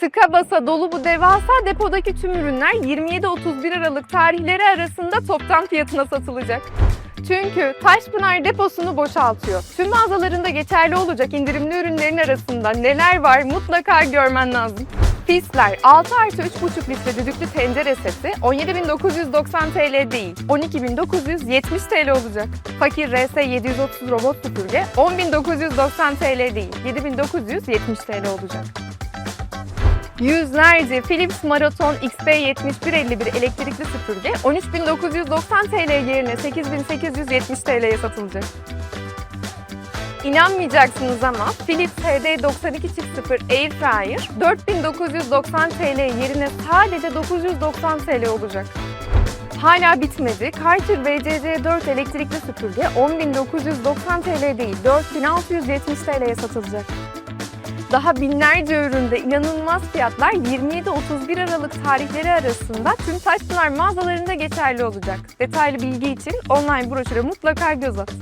Tıka basa dolu bu devasa depodaki tüm ürünler 27-31 Aralık tarihleri arasında toptan fiyatına satılacak. Çünkü Taşpınar deposunu boşaltıyor. Tüm mağazalarında geçerli olacak indirimli ürünlerin arasında neler var mutlaka görmen lazım. Fisler 6 artı 3,5 litre düdüklü tencere seti 17.990 TL değil 12.970 TL olacak. Fakir RS 730 robot süpürge 10.990 TL değil 7.970 TL olacak. Yüzlerce Philips Marathon XP7151 elektrikli süpürge 13.990 TL yerine 8.870 TL'ye satılacak. İnanmayacaksınız ama Philips HD92.0 Air Fryer 4990 TL yerine sadece 990 TL olacak. Hala bitmedi. Cartier VCC4 elektrikli süpürge 10.990 TL değil 4670 TL'ye satılacak. Daha binlerce üründe inanılmaz fiyatlar 27-31 Aralık tarihleri arasında tüm Taşpınar mağazalarında geçerli olacak. Detaylı bilgi için online broşüre mutlaka göz at.